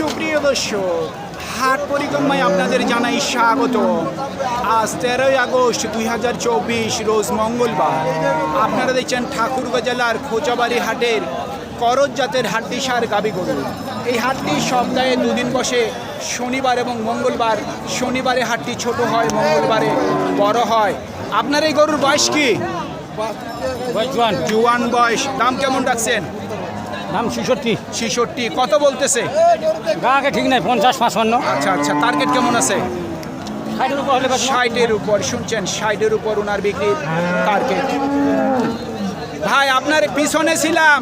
সুপ্রিয় দর্শক হাট পরিক্রমায় আপনাদের জানাই স্বাগত। আজ তেরোই আগস্ট দুই হাজার চব্বিশ রোজ মঙ্গলবার। আপনারা দেখছেন ঠাকুরগাঁ জেলার খোঁচাবাড়ি হাটের করজ জাতের হাটটি সার গাবি গরু। এই হাটটি সপ্তাহে দুদিন বসে শনিবার এবং মঙ্গলবার। শনিবারে হাটটি ছোট হয় মঙ্গলবারে বড় হয়। আপনার এই গরুর বয়স কি? জোয়ান বয়স। দাম কেমন রাখছেন? দাম ছেষট্টি। ছিষট্টি। কত বলতেছে? গাঁকে ঠিক নাই পঞ্চাশ পাঁচপান্ন। আচ্ছা আচ্ছা টার্গেট কেমন আছে? ষাটের উপর শুনছেন? ষাটের উপর ওনার বিক্রির টার্গেট ভাই আপনার পিছনে ছিলাম।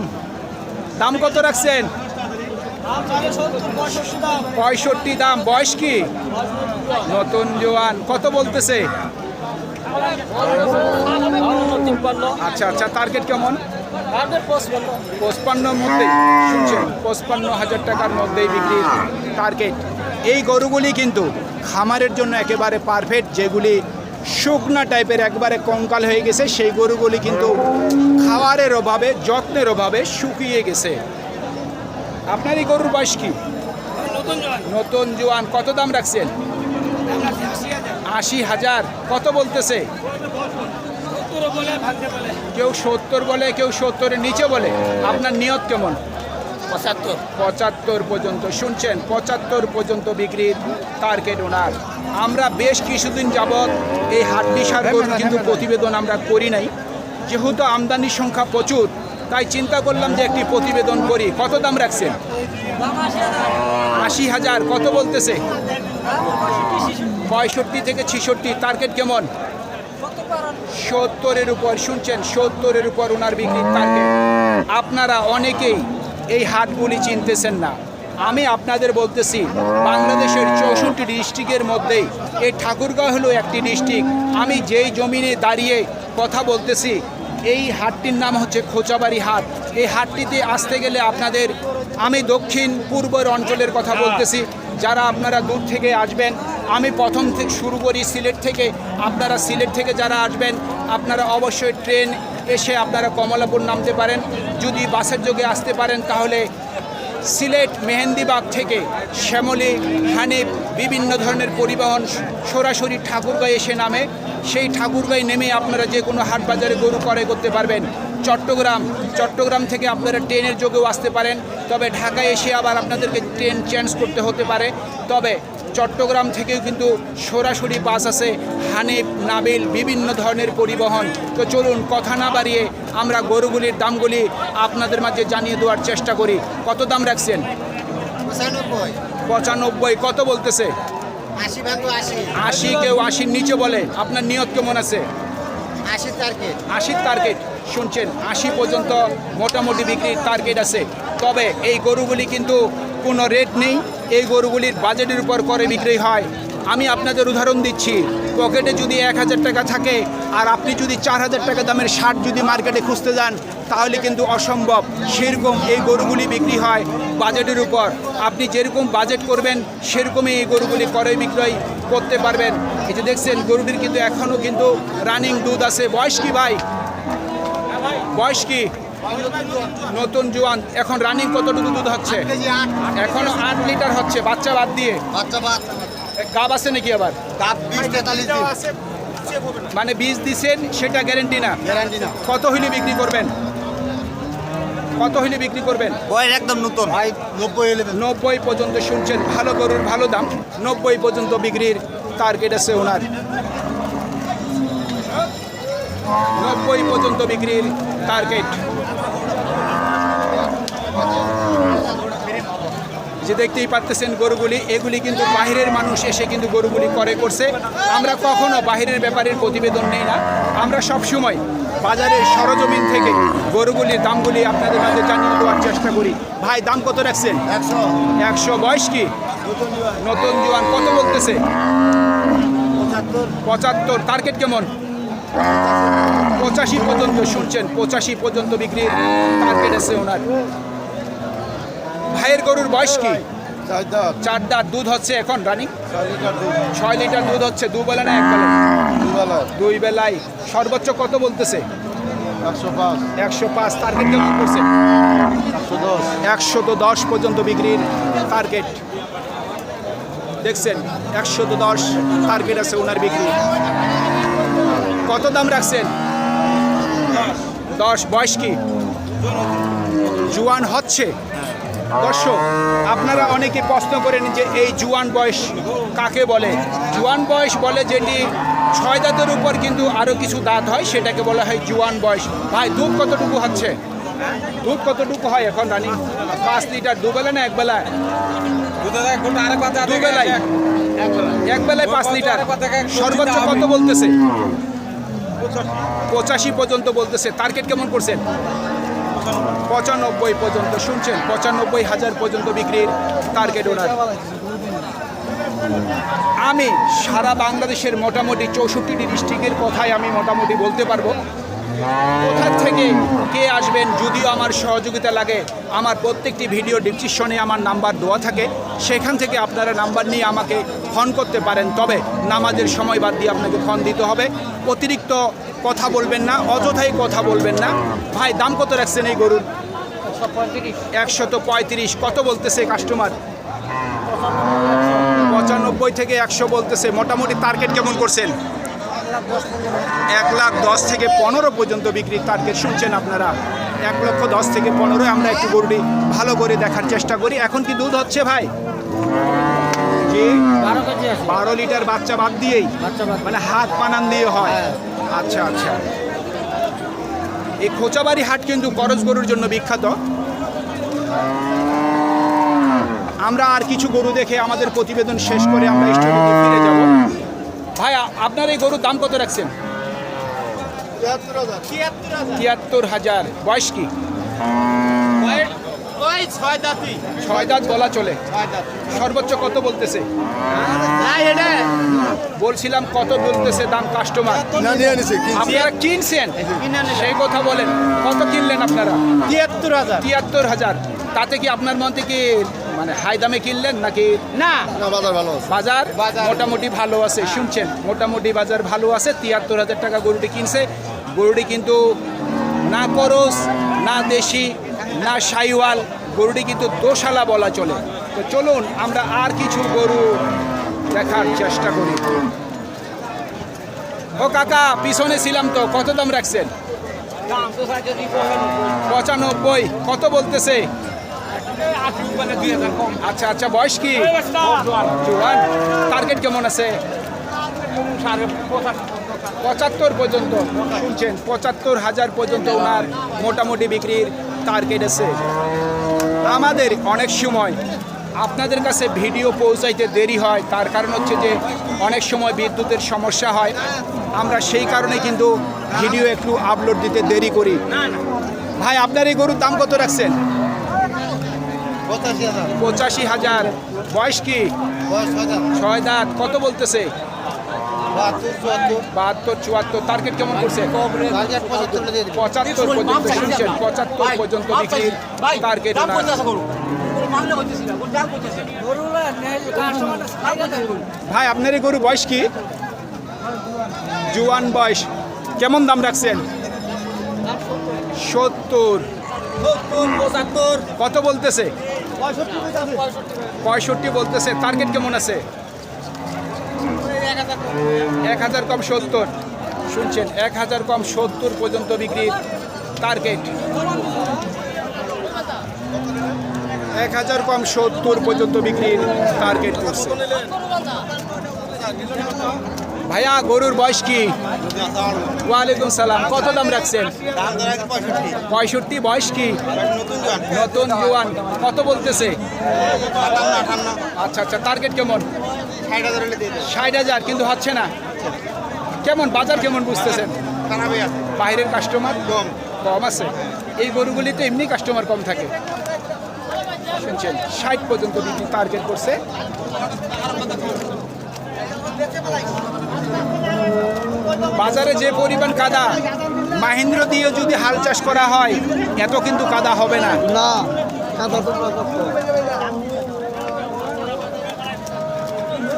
দাম কত রাখছেন? পঁয়ষট্টি দাম। বয়স কি? নতুন জোয়ান। কত বলতেছে? আচ্ছা আচ্ছা টার্গেট কেমন? পঁচপান্নর মধ্যেই শুনছেন? পঁচপান্ন হাজার টাকার মধ্যেই বিক্রির টার্গেট এই গরুগুলি কিন্তু খামারের জন্য একেবারে পারফেক্ট যেগুলি শুকনা টাইপের একবারে কঙ্কাল হয়ে গেছে সেই গরুগুলি কিন্তু খাবারের অভাবে যত্নের অভাবে শুকিয়ে গেছে। আপনার এই গরুর বয়স কি? নতুন জোয়ান। কত দাম রাখছেন? আশি হাজার। কত বলতেছে? কেউ সত্তর বলে কেউ সত্তরের নিচে বলে। আপনার নিয়ত কেমন? পঁচাত্তর। পঁচাত্তর পর্যন্ত। শুনছেন পঁচাত্তর পর্যন্ত বিক্রির টার্গেট ওনার আমরা বেশ কিছুদিন যাবৎ এই হাড্ডি সার কিন্তু প্রতিবেদন আমরা করি নাই। যেহেতু আমদানির সংখ্যা প্রচুর তাই চিন্তা করলাম যে একটি প্রতিবেদন করি। কত দাম রাখছেন? আশি হাজার। কত বলতেছে? পঁয়ষট্টি থেকে ছিষট্টি। টার্গেট কেমন? সত্তরের উপর শুনছেন, সত্তরের উপর ওনার বিক্রির টার্গেট আপনারা অনেকেই এই হাটগুলি চিনতেছেন না। আমি আপনাদের বলতেছি, বাংলাদেশের চৌষট্টি ডিস্ট্রিক্টের মধ্যেই এই ঠাকুরগাঁও হলো একটি ডিস্ট্রিক্ট। আমি যেই জমিনে দাঁড়িয়ে কথা বলতেছি, এই হাটটির নাম হচ্ছে খোঁচাবাড়ি হাট। এই হাটটিতে আসতে গেলে আপনাদের, আমি দক্ষিণ পূর্বের অঞ্চলের কথা বলতেছি, যারা আপনারা দূর থেকে আসবেন আমি প্রথম থেকে শুরু করি সিলেট থেকে। আপনারা সিলেট থেকে যারা আসবেন, আপনারা অবশ্যই ট্রেন এসে আপনারা কমলাপুর নামতে পারেন। যদি বাসের যোগে আসতে পারেন, তাহলে সিলেট মেহেন্দিবাগ থেকে শ্যামলী, হানিফ, বিভিন্ন ধরনের পরিবহন সরাসরি ঠাকুরগাঁয়ে এসে নামে। সেই ঠাকুরগাঁয়ে নেমে আপনারা যে কোনো হাট বাজারে গরু ক্রয় করতে পারবেন। চট্টগ্রাম চট্টগ্রাম থেকে আপনারা ট্রেনের যোগেও আসতে পারেন। তবে ঢাকায় এসে আবার আপনাদেরকে ট্রেন চেঞ্জ করতে হতে পারে। তবে চট্টগ্রাম থেকেও কিন্তু সরাসরি বাস আছে হানিফ নাবিল বিভিন্ন ধরনের পরিবহন। তো চলুন কথা না বাড়িয়ে আমরা গরুগুলির দামগুলি আপনাদের মাঝে জানিয়ে দেওয়ার চেষ্টা করি। কত দাম রাখছেন? পঁচানব্বই। পঁচানব্বই কত বলতেছে? আশি কেউ আশির নিচে বলে আপনার নিয়ত কেমন আছে? আশির টার্গেট আশির টার্গেট শুনছেন আশি পর্যন্ত মোটামুটি বিক্রির টার্গেট আছে। তবে এই গরুগুলি কিন্তু কোনো রেট নেই। এই গরুগুলির বাজেটের উপর করে বিক্রি হয়। আমি আপনাদের উদাহরণ দিচ্ছি। পকেটে যদি এক হাজার টাকা থাকে আর আপনি যদি চার হাজার টাকা দামের শার্ট যদি মার্কেটে খুঁজতে যান, তাহলে কিন্তু অসম্ভব। সেরকম এই গরুগুলি বিক্রি হয় বাজেটের উপর। আপনি যেরকম বাজেট করবেন, সেরকমই এই গরুগুলি করে বিক্রয় করতে পারবেন। এই যে দেখছেন, গরুটির কিন্তু এখনও কিন্তু রানিং দুধ আছে। বয়স কি ভাই? বয়স কি? নতুন জোয়ান। এখন রানিং কতটুকু দুধ হচ্ছে? এখনও আট লিটার হচ্ছে। বাচ্চা বাদ দিয়ে? বাচ্চা বাদ। গাব আছে নাকি আবার? কাপ বিশ তেতাল্লিশ মানে বীজ দিছেন সেটা গ্যারেন্টি না? গ্যারান্টি না। কত হইলে বিক্রি করবেন? কত হইলে বিক্রি করবেন? বয়স একদম নতুন। ভাই নব্বই এলে নব্বই পর্যন্ত শুনছেন। ভালো গরুর ভালো দাম। নব্বই পর্যন্ত বিক্রির টার্গেট আছে ওনার। নব্বই পর্যন্ত বিক্রির টার্গেট যে দেখতেই পারতেছেন গরুগুলি এগুলি কিন্তু বাহিরের মানুষ এসে কিন্তু গরুগুলি করে করছে। আমরা কখনো বাহিরের ব্যাপারের প্রতিবেদন নেই না। আমরা সব সময় বাজারের সরজমিন থেকে গরুগুলির দামগুলি আপনাদের মাঝে জানিয়ে দেওয়ার চেষ্টা করি। ভাই দাম কত রাখছেন? একশো। একশো। বয়স কি? নতুন জোয়ান কত বলতেছে? পঁচাত্তর। টার্গেট কেমন? পঁচাশি পর্যন্ত শুনছেন। পঁচাশি পর্যন্ত বিক্রির টার্গেট আছে ওনার। ভাইয়ের গরুর বয়স কি? চার দাঁত দুধ হচ্ছে এখন রানিং ছয় লিটার দুধ হচ্ছে দু বেলা না এক বেলা? দুই বেলায়। সর্বোচ্চ কত বলতেছে? একশো পাঁচ। টার্গেট কেমন করছে? একশো দশ। একশো তো দশ পর্যন্ত বিক্রির টার্গেট দেখছেন একশো তো দশ টার্গেট আছে ওনার বিক্রি। কত দাম রাখছেন? দশ বয়স কি? জুয়ান হচ্ছে? দর্শক, আপনারা অনেকে প্রশ্ন করেন যে এই জুয়ান বয়স কাকে বলে? জুয়ান বয়স বলে যেটি ছয় দাঁতের উপর কিন্তু আরও কিছু দাঁত হয়, সেটাকে বলা হয় জুয়ান বয়স। ভাই, দুধ কতটুকু হচ্ছে? দুধ কতটুকু হয় এখন, রানি? পাঁচ লিটার, দুবেলা না একবেলা? দুবেলায় এক বেলায় পাঁচ লিটার। সর্বোচ্চ কত বলতেছে? পঁচাশি পর্যন্ত বলতেছে। টার্গেট কেমন করছেন? পঁচানব্বই পর্যন্ত শুনছেন, পঁচানব্বই হাজার পর্যন্ত বিক্রির টার্গেট ওনার আমি সারা বাংলাদেশের মোটামুটি চৌষট্টিটি ডিস্ট্রিক্টের কথাই আমি মোটামুটি বলতে পারব। কোথা থেকে কে আসবেন যদিও আমার সহযোগিতা লাগে, আমার প্রত্যেকটি ভিডিও ডিসক্রিপশনে আমার নাম্বার দেওয়া থাকে। সেখান থেকে আপনারা নাম্বার নিয়ে আমাকে ফোন করতে পারেন। তবে নামাজের সময় বাদ দিয়ে আপনাকে ফোন দিতে হবে। অতিরিক্ত কথা বলবেন না অযথাই কথা বলবেন না। ভাই দাম কত রাখছেন এই গরুর? একশত পঁয়ত্রিশ। কত বলতেছে কাস্টমার পঁচানব্বই থেকে একশো বলতেছে মোটামুটি টার্গেট কেমন করছেন? এক লাখ দশ থেকে পনেরো পর্যন্ত বিক্রির টার্গেট শুনছেন আপনারা। এক লক্ষ দশ থেকে পনেরো আমরা একটু গরুটি ভালো করে দেখার চেষ্টা করি। এখন কি দুধ হচ্ছে ভাই? বারো লিটার বাচ্চা বাদ দিয়েই। মানে হাত পানান দিয়ে হয়। হ্যাঁ। আচ্ছা আচ্ছা। এই খোঁচাবাড়ি হাট কিন্তু করজ গরুর জন্য বিখ্যাত। আমরা আর কিছু গরু দেখে আমাদের প্রতিবেদন শেষ করে আমরা স্টুডিওতে ফিরে যাব। ভাই আপনার এই গরুর দাম কত রাখছেন? তিয়াত্তর হাজার। বয়স কি? ছয় দাঁতি ছয় দাঁত বলা চলে। সর্বোচ্চ কত বলতেছে? বলছিলাম কত বলতেছে দাম কাস্টমার না আপনারা কিনছেন? সেই কথা বলেন। কত কিনলেন আপনারা? তিয়াত্তর হাজার। তিয়াত্তর হাজার। তাতে কি আপনার মন থেকে মানে হাই দামে কিনলেন নাকি? না। না বাজার ভালো বাজার বাজার। মোটামুটি ভালো আছে শুনছেন? মোটামুটি বাজার ভালো আছে তিয়াত্তর হাজার টাকা গরুটি কিনছে। গরুটি কিন্তু না করস না দেশি না সাইওয়াল গরুটি কিন্তু দোশালা বলা চলে। তো চলুন আমরা আর কিছু গরু দেখার চেষ্টা করি। ও কাকা, পিছনে ছিলাম তো, কত দাম রাখছেন? পঁচানব্বই, কত বলতেছে? আচ্ছা আচ্ছা বয়স কি? টার্গেট কেমন আছে? পঁচাত্তর পর্যন্ত, শুনছেন, পঁচাত্তর হাজার পর্যন্ত ওনার মোটামুটি বিক্রির টার্গেট আছে। আমাদের অনেক সময় আপনাদের কাছে ভিডিও পৌঁছাইতে দেরি হয়, তার কারণ হচ্ছে যে অনেক সময় বিদ্যুতের সমস্যা হয়। আমরা সেই কারণে কিন্তু ভিডিও একটু আপলোড দিতে দেরি করি। ভাই, আপনার এই গরুর দাম কত রাখছেন? পঁচাশি হাজার। বয়স কি? ছয় দাঁত। কত বলতেছে? বাহাত্তর, চুয়াত্তর। টার্গেট কেমন করছে? পঁচাত্তর পর্যন্ত। পঁচাত্তর পর্যন্ত টার্গেট ভাই আপনার এই গরু বয়স কি? জুয়ান বয়স। কেমন দাম রাখছেন? সত্তর। পঁচাত্তর। কত বলতেছে? পঁয়ষট্টি পঁয়ষট্টি বলতেছে। টার্গেট কেমন আছে? এক হাজার কম সত্তর। শুনছেন এক হাজার কম সত্তর পর্যন্ত বিক্রির টার্গেট এক হাজার কম সত্তর পর্যন্ত বিক্রির টার্গেট করছে। ভাইয়া গরুর বয়স কি? ওয়ালাইকুম সালাম। কত দাম রাখছেন? পঁয়ষট্টি। বয়স কি? নতুন জোয়ান। কত বলতেছে? আচ্ছা আচ্ছা টার্গেট কেমন? ষাট হাজার কিন্তু হচ্ছে না। কেমন বাজার কেমন বুঝতেছেন? বাইরের কাস্টমার কম। কম আছে। এই গরুগুলিতে এমনি কাস্টমার কম থাকে। শুনছেন ষাট পর্যন্ত বিক্রি টার্গেট করছে। বাজারে যে পরিমাণ কাদা মাহিন্দ্র দিয়ে যদি হাল চাষ করা হয় এত কিন্তু কাদা হবে না। না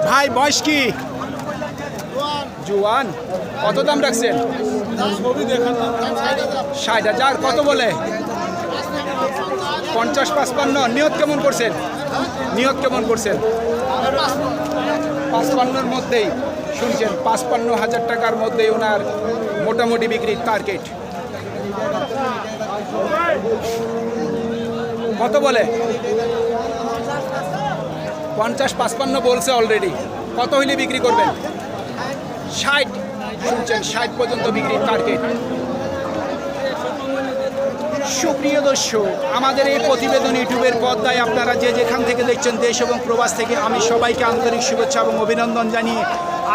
ভাই বয়স কি? জুয়ান কত দাম রাখছেন? ষাট হাজার কত বলে? পঞ্চাশ পাঁচপান্ন। নিয়ত কেমন করছেন? নিয়ত কেমন করছেন? পাঁচপান্নর মধ্যেই শুনছেন, পাঁচপান্ন হাজার টাকার মধ্যেই ওনার মোটামুটি বিক্রির টার্গেট কত বলে? পঞ্চাশ পাঁচপান্ন বলছে অলরেডি কত হইলে বিক্রি করবেন? ষাট। শুনছেন, ষাট পর্যন্ত বিক্রির টার্গেট সুপ্রিয় দর্শক, আমাদের এই প্রতিবেদন ইউটিউবের পর্দায় আপনারা যে যেখান থেকে দেখছেন দেশ এবং প্রবাস থেকে আমি সবাইকে আন্তরিক শুভেচ্ছা এবং অভিনন্দন জানিয়ে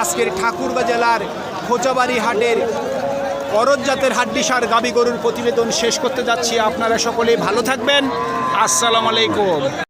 আজকের ঠাকুরগাঁ জেলার খোঁচাবাড়ি হাটের অরজ্জাতের জাতের হাড্ডিসার গাবি গরুর প্রতিবেদন শেষ করতে যাচ্ছি। আপনারা সকলেই ভালো থাকবেন। আসসালামু আলাইকুম।